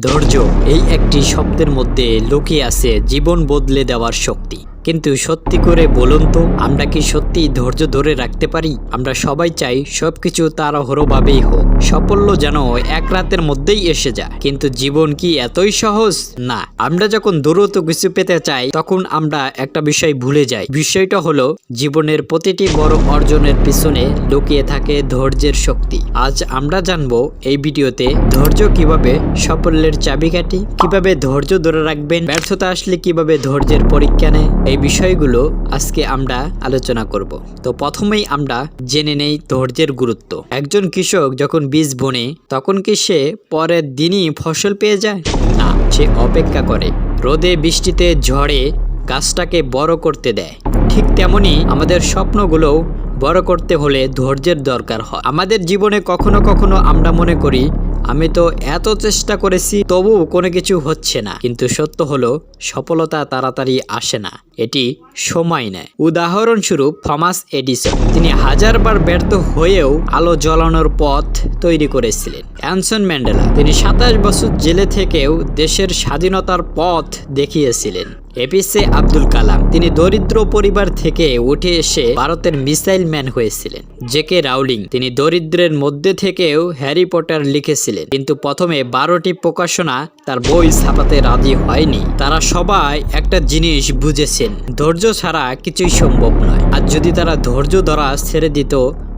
ধৈর্য এই একটি শব্দের মধ্যে লুকিয়ে আছে জীবন বদলে দেওয়ার শক্তি। কিন্তু সত্যি করে বলুন তো, আমরা কি সত্যি ধৈর্য ধরে রাখতে পারি? আমরা সবাই চাই সবকিছু তাড়াহুড়োভাবেই হোক। সাফল্য যেন এক রাতের মধ্যেই এসে যায়। কিন্তু জীবন কি এতই সহজ? না। আমরা যখন দ্রুত কিছু পেতে চাই, তখন আমরা একটা বিষয় ভুলে যাই। বিষয়টা হলো, জীবনের প্রতিটি বড় অর্জনের পিছনে লুকিয়ে থাকে ধৈর্যের শক্তি। আজ আমরা জানব, এই ভিডিওতে ধৈর্য কীভাবে সাফল্যের চাবিকাঠি কীভাবে ধৈর্য ধরে রাখবেন, ব্যর্থতা আসলে কীভাবে ধৈর্যের পরীক্ষা নেয় এই বিষয়গুলো আজকে আমরা আলোচনা করব। তো প্রথমেই আমরা জেনে নেই ধৈর্যের গুরুত্ব। একজন কৃষক যখন বীজ বোনে, তখন কি সে পরের দিনই ফসল পেয়ে যায়? না, সে অপেক্ষা করে। রোদে বৃষ্টিতে ঝড়ে গাছটাকে বড় করতে দেয়। ঠিক তেমনি আমাদের স্বপ্নগুলোও বড় করতে হলে ধৈর্যের দরকার হয়। আমাদের জীবনে কখনো কখনো আমরা মনে করি আমি তো এত চেষ্টা করেছি তবু কোনো কিছু হচ্ছে না। কিন্তু সত্য হলো, সফলতা তাড়াতাড়ি আসে না। এটি সময় নেয়। উদাহরণস্বরূপ থমাস এডিসন। তিনি হাজারবার ব্যর্থ হয়েও আলো জ্বলানোর পথ তৈরি করেছিলেন। Nelson Mandela. তিনি সাতাশ বছর জেলে থেকেও দেশের স্বাধীনতার পথ দেখিয়েছিলেন। এপিসে আব্দুল কালাম। তিনি দরিদ্র পরিবার থেকে উঠে এসে ভারতের মিসাইল ম্যান হয়েছিলেন, জেকে রাউলিং। তিনি দরিদ্রের মধ্যে থেকেও হ্যারি পটার লিখেছিলেন, কিন্তু প্রথমে বারোটি প্রকাশনা তার বই ছাপাতে রাজি হয়নি। তারা সবাই একটা জিনিস বুঝেছেন, ধৈর্য ছাড়া কিছুই সম্ভব নয়। আর যদি তারা ধৈর্য ধরা ছেড়ে দিত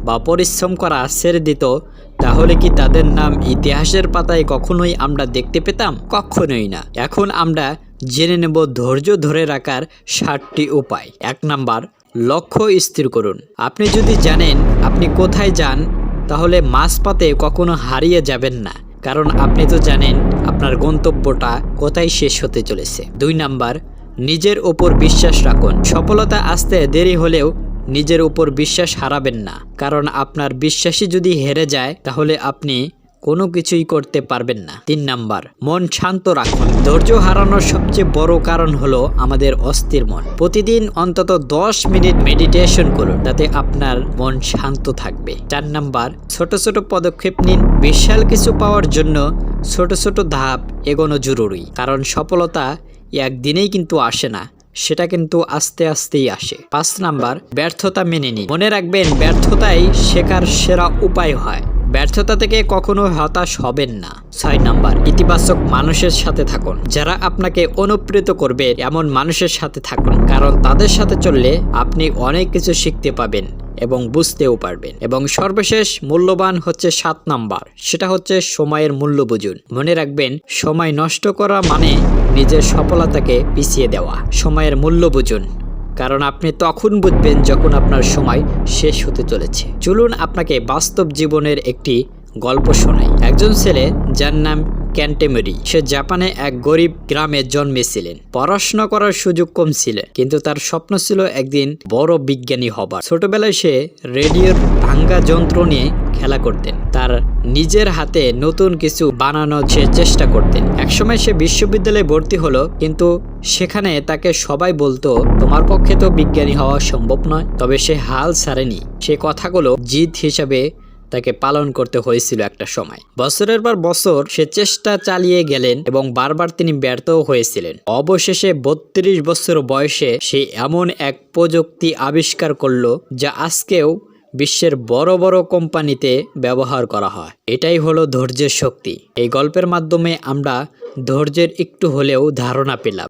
বা পরিশ্রম করা ছেড়ে দিত, তাহলে কি তাদের নাম ইতিহাসের পাতায় কখনোই আমরা দেখতে পেতাম? কখনোই না। এখন আমরা জেনে নেব ধৈর্য ধরে রাখার ষাটটি উপায়। এক নাম্বার, লক্ষ্য স্থির করুন। আপনি যদি জানেন আপনি কোথায় যান, তাহলে মাঝপথে কখনো হারিয়ে যাবেন না। কারণ আপনি তো জানেন আপনার গন্তব্যটা কোথায় শেষ হতে চলেছে। দুই নাম্বার, নিজের ওপর বিশ্বাস রাখুন। সফলতা আসতে দেরি হলেও নিজের উপর বিশ্বাস হারাবেন না। কারণ আপনার বিশ্বাসই যদি হেরে যায়, তাহলে আপনি কোনো কিছুই করতে পারবেন না। তিন নাম্বার, মন শান্ত রাখুন। ধৈর্য হারানোর সবচেয়ে বড় কারণ হলো আমাদের অস্থির মন। প্রতিদিন অন্তত দশ মিনিট মেডিটেশন করুন যাতে আপনার মন শান্ত থাকবে। চার নাম্বার, ছোট ছোট পদক্ষেপ নিন। বিশাল কিছু পাওয়ার জন্য ছোট ছোট ধাপ এগোনো জরুরি, কারণ সফলতা একদিনেই কিন্তু আসে না, সেটা কিন্তু আস্তে আস্তেই আসে। পাঁচ নাম্বার, ব্যর্থতা মেনে নিন। মনে রাখবেন, ব্যর্থতাই শেখার সেরা উপায় হয়। ব্যর্থতা থেকে কখনো হতাশ হবেন না। ছয় নাম্বার, ইতিবাচক মানুষের সাথে থাকুন। যারা আপনাকে অনুপ্রেরিত করবে, এমন মানুষের সাথে থাকুন। কারণ তাদের সাথে চললে আপনি অনেক কিছু শিখতে পাবেন এবং বুঝতেও পারবেন। এবং সর্বশেষ মূল্যবান হচ্ছে সাত নাম্বার, সেটা হচ্ছে সময়ের মূল্য বুঝুন। মনে রাখবেন, সময় নষ্ট করা মানে নিজের সফলতাকে পিছিয়ে দেওয়া। সময়ের মূল্য বুঝুন। কারণ আপনি তখন বুঝবেন যখন আপনার সময় শেষ হতে চলেছে। চলুন আপনাকে বাস্তব জীবনের একটি গল্প শোনাই। একজন ছেলে যার নাম ক্যান্টেমেরি। সে জাপানে এক গরিব গ্রামে জন্মেছিলেন। পড়াশোনা করার সুযোগ কম ছিল, কিন্তু তার স্বপ্ন ছিল একদিন বড় বিজ্ঞানী হবার। ছোটবেলায় সে রেডিওর ভাঙ্গা যন্ত্র নিয়ে খেলা করতেন। তার নিজের হাতে নতুন কিছু বানানোর সে চেষ্টা করতেন। একসময় সে বিশ্ববিদ্যালয়ে ভর্তি হলো, কিন্তু সেখানে তাকে সবাই বলতো, তোমার পক্ষে তো বিজ্ঞানী হওয়া সম্ভব নয়। তবে সে হাল ছাড়েনি। সে কথাগুলো জিদ হিসাবে তাকে পালন করতে হয়েছিল একটা সময়। বছরের পর বছর সে চেষ্টা চালিয়ে গেলেন এবং বারবার তিনি ব্যর্থও হয়েছিলেন। অবশেষে বত্রিশ বছর বয়সে সে এমন এক প্রযুক্তি আবিষ্কার করল, যা আজকেও বিশ্বের বড় বড় কোম্পানিতে ব্যবহার করা হয়। এটাই হলো ধৈর্যের শক্তি। এই গল্পের মাধ্যমে আমরা ধৈর্যের একটু হলেও ধারণা পেলাম।